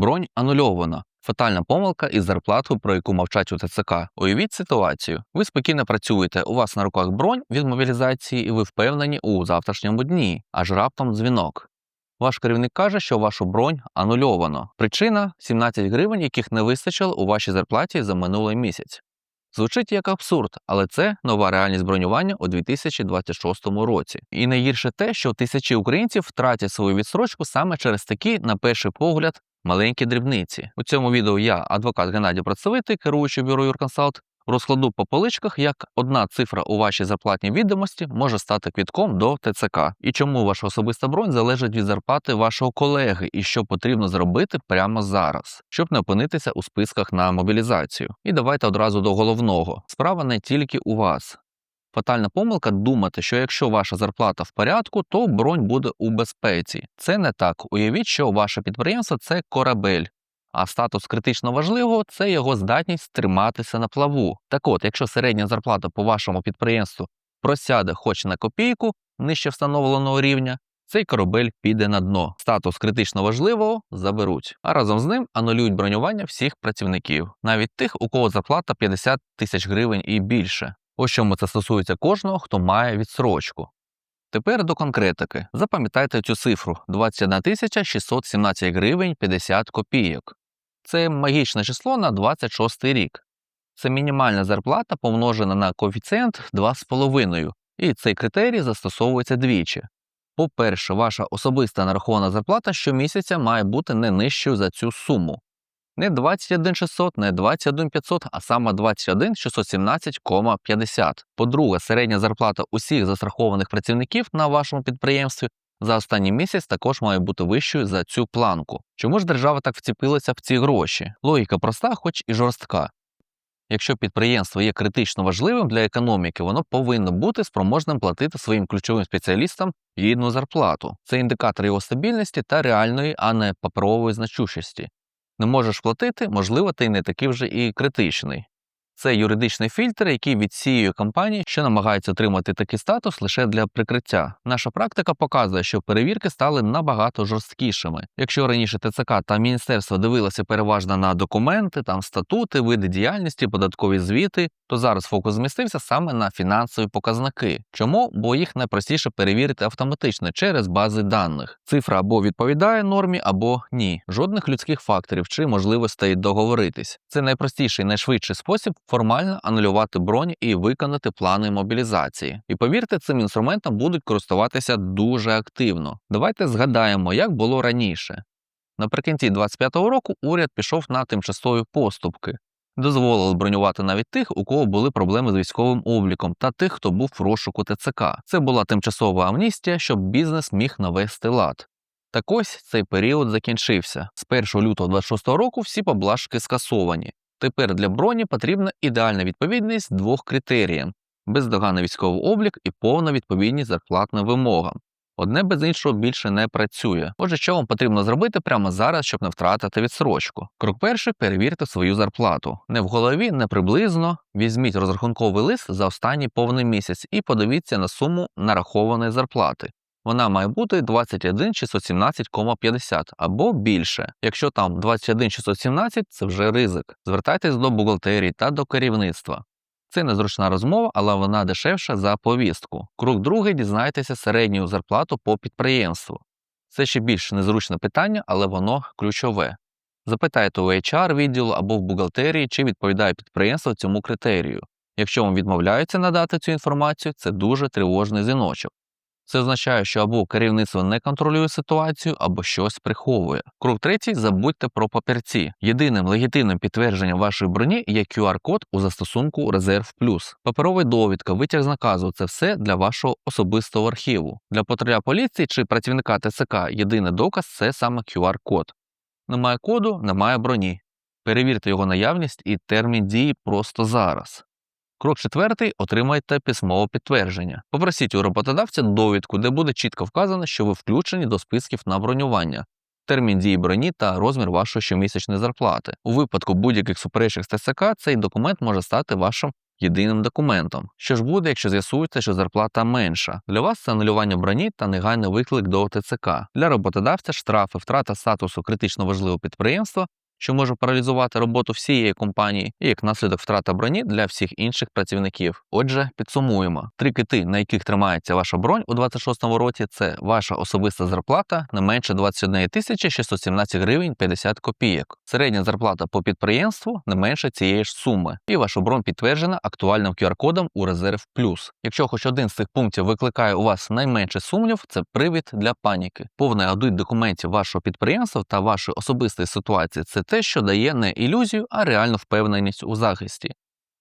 Бронь анульована. Фатальна помилка із зарплатою, про яку мовчать у ТЦК. Уявіть ситуацію. Ви спокійно працюєте, у вас на руках бронь від мобілізації, і ви впевнені у завтрашньому дні, аж раптом дзвінок. Ваш керівник каже, що вашу бронь анульовано. Причина 17 гривень, яких не вистачило у вашій зарплаті за минулий місяць. Звучить як абсурд, але це нова реальність бронювання у 2026 році. І найгірше те, що тисячі українців втратять свою відсрочку саме через такі, на перший погляд, маленькі дрібниці. У цьому відео я, адвокат Геннадій Працевитий, керуючий бюро Юрконсалт, розкладу по поличках, як одна цифра у вашій зарплатній відомості може стати квітком до ТЦК, і чому ваша особиста бронь залежить від зарплати вашого колеги, і що потрібно зробити прямо зараз, щоб не опинитися у списках на мобілізацію. І давайте одразу до головного: справа не тільки у вас. Фатальна помилка думати, що якщо ваша зарплата в порядку, то бронь буде у безпеці. Це не так. Уявіть, що ваше підприємство це корабель. А статус критично важливого це його здатність триматися на плаву. Так от, якщо середня зарплата по вашому підприємству просяде хоч на копійку нижче встановленого рівня, цей корабель піде на дно. Статус критично важливого заберуть, а разом з ним анулюють бронювання всіх працівників, навіть тих, у кого зарплата 50 тисяч гривень і більше. Ось чому це стосується кожного, хто має відсрочку. Тепер до конкретики. Запам'ятайте цю цифру 21 617 гривень 50 копійок. Це магічне число на 26 рік. Це мінімальна зарплата помножена на коефіцієнт 2,5, і цей критерій застосовується двічі. По-перше, ваша особиста нарахована зарплата щомісяця має бути не нижчою за цю суму. Не 21 600, не 21 500, а саме 21 617,50. По-друге, середня зарплата усіх застрахованих працівників на вашому підприємстві за останній місяць також має бути вищою за цю планку. Чому ж держава так вціпилася в ці гроші? Логіка проста, хоч і жорстка. Якщо підприємство є критично важливим для економіки, воно повинно бути спроможним платити своїм ключовим спеціалістам гідну зарплату. Це індикатор його стабільності та реальної, а не паперової значущості. Не можеш платити, можливо, ти не такий вже і критичний. Це юридичний фільтр, який відсіює компанії, що намагаються отримати такий статус лише для прикриття. Наша практика показує, що перевірки стали набагато жорсткішими. Якщо раніше ТЦК та міністерство дивилися переважно на документи, там статути, види діяльності, податкові звіти, то зараз фокус змістився саме на фінансові показники. Чому? Бо їх найпростіше перевірити автоматично через бази даних. Цифра або відповідає нормі, або ні. Жодних людських факторів чи можливостей договоритись. Це найпростіший, найшвидший спосіб формально анулювати бронь і виконати плани мобілізації. І повірте, цим інструментом будуть користуватися дуже активно. Давайте згадаємо, як було раніше. Наприкінці 25-го року уряд пішов на тимчасові поступки. Дозволили бронювати навіть тих, у кого були проблеми з військовим обліком, та тих, хто був в розшуку ТЦК. Це була тимчасова амністія, щоб бізнес міг навести лад. Так ось цей період закінчився. З 1 лютого 26 року всі поблажки скасовані. Тепер для броні потрібна ідеальна відповідність двох критеріям: бездоганний військовий облік і повна відповідність зарплатним вимогам. Одне без іншого більше не працює. Отже, що вам потрібно зробити прямо зараз, щоб не втратити відсрочку? Крок перший перевірте свою зарплату. Не в голові, не приблизно. Візьміть розрахунковий лист за останній повний місяць і подивіться на суму нарахованої зарплати. Вона має бути 21 617,50 або більше. Якщо там 21 617, це вже ризик. Звертайтесь до бухгалтерії та до керівництва. Це незручна розмова, але вона дешевша за повістку. Крок другий дізнайтеся середню зарплату по підприємству. Це ще більш незручне питання, але воно ключове. Запитайте у HR відділу або в бухгалтерії, чи відповідає підприємство цьому критерію. Якщо вам відмовляються надати цю інформацію, це дуже тривожний дзвіночок. Це означає, що або керівництво не контролює ситуацію, або щось приховує. Крок третій забудьте про папірці. Єдиним легітимним підтвердженням вашої броні є QR-код у застосунку Резерв Плюс. Паперова довідка, витяг з наказу це все для вашого особистого архіву. Для патруля поліції чи працівника ТЦК єдиний доказ це саме QR-код. Немає коду, немає броні. Перевірте його наявність і термін дії просто зараз. Крок четвертий отримайте письмове підтвердження. Попросіть у роботодавця довідку, де буде чітко вказано, що ви включені до списків на бронювання, термін дії броні та розмір вашої щомісячної зарплати. У випадку будь-яких суперечок з ТСК цей документ може стати вашим єдиним документом. Що ж буде, якщо з'ясується, що зарплата менша? Для вас це анулювання броні та негайний виклик до ТЦК. Для роботодавця штрафи, втрата статусу критично важливого підприємства що може паралізувати роботу всієї компанії, і як наслідок втрата броні для всіх інших працівників. Отже, підсумуємо: три кити, на яких тримається ваша бронь у 26-му році, це ваша особиста зарплата не менше 21 тисячі 617 гривень 50 копійок. Середня зарплата по підприємству не менше цієї ж суми, і ваша бронь підтверджена актуальним QR-кодом у резерв плюс. Якщо хоч один з цих пунктів викликає у вас найменше сумнів, це привід для паніки. Повний аудит документів вашого підприємства та вашої особистої ситуації це те, що дає не ілюзію, а реальну впевненість у захисті.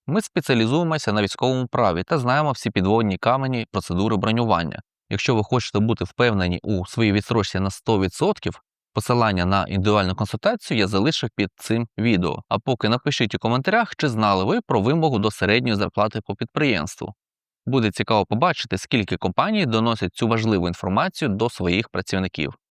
Ми спеціалізуємося на військовому праві та знаємо всі підводні камені процедури бронювання. Якщо ви хочете бути впевнені у своїй відстрочці на 100%, посилання на індивідуальну консультацію я залишив під цим відео. А поки напишіть у коментарях, чи знали ви про вимогу до середньої зарплати по підприємству. Буде цікаво побачити, скільки компаній доносять цю важливу інформацію до своїх працівників.